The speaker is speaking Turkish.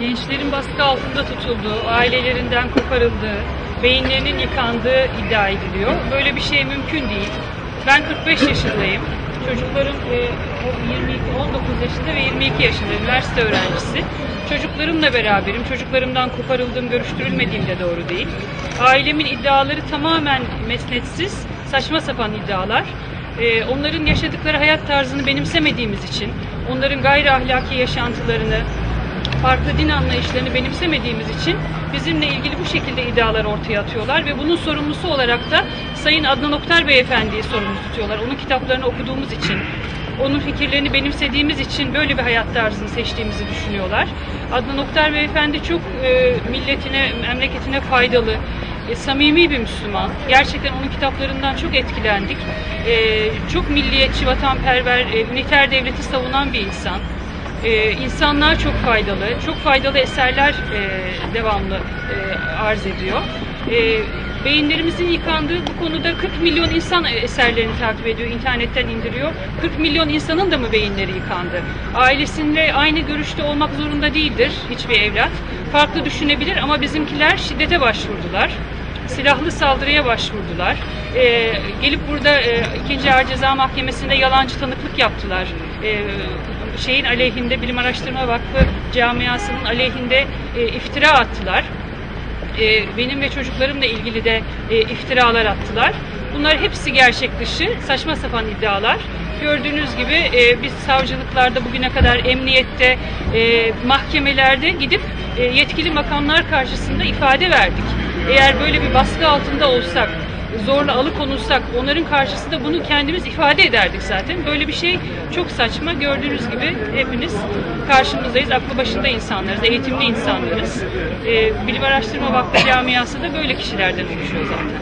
gençlerin baskı altında tutulduğu, ailelerinden koparıldığı, beyinlerinin yıkandığı iddia ediliyor. Böyle bir şey mümkün değil. Ben 45 yaşındayım. Çocuklarım e, 22, 19 yaşında ve 22 yaşında üniversite öğrencisi. Çocuklarımla beraberim. Çocuklarımdan koparıldığım, görüştürülmediğim de doğru değil. Ailemin iddiaları tamamen mesnetsiz, saçma sapan iddialar. Ee, onların yaşadıkları hayat tarzını benimsemediğimiz için, onların gayri ahlaki yaşantılarını, farklı din anlayışlarını benimsemediğimiz için bizimle ilgili bu şekilde iddialar ortaya atıyorlar ve bunun sorumlusu olarak da Sayın Adnan Oktar Beyefendi'yi sorumlu tutuyorlar. Onun kitaplarını okuduğumuz için, onun fikirlerini benimsediğimiz için böyle bir hayat tarzını seçtiğimizi düşünüyorlar. Adnan Oktar Beyefendi çok e, milletine, memleketine faydalı, e, samimi bir Müslüman. Gerçekten onun kitaplarından çok etkilendik. E, çok milliyetçi, vatanperver, e, üniter devleti savunan bir insan. E, çok faydalı, çok faydalı eserler e, devamlı e, arz ediyor. E, beyinlerimizin yıkandığı bu konuda 40 milyon insan eserlerini takip ediyor, internetten indiriyor. 40 milyon insanın da mı beyinleri yıkandı? Ailesiyle aynı görüşte olmak zorunda değildir hiçbir evlat. Farklı düşünebilir ama bizimkiler şiddete başvurdular silahlı saldırıya başvurdular. Ee, gelip burada e, 2. Ağır Ceza Mahkemesi'nde yalancı tanıklık yaptılar. Ee, şeyin aleyhinde Bilim Araştırma Vakfı camiasının aleyhinde e, iftira attılar. Ee, benim ve çocuklarımla ilgili de e, iftiralar attılar. Bunlar hepsi gerçek dışı, saçma sapan iddialar. Gördüğünüz gibi e, biz savcılıklarda bugüne kadar emniyette, e, mahkemelerde gidip e, yetkili makamlar karşısında ifade verdik. Eğer böyle bir baskı altında olsak, zorla alıkonulsak onların karşısında bunu kendimiz ifade ederdik zaten. Böyle bir şey çok saçma. Gördüğünüz gibi hepiniz karşımızdayız. Aklı başında insanlarız, eğitimli insanlarız. Ee, Bilim Araştırma Vakfı camiası da böyle kişilerden oluşuyor zaten.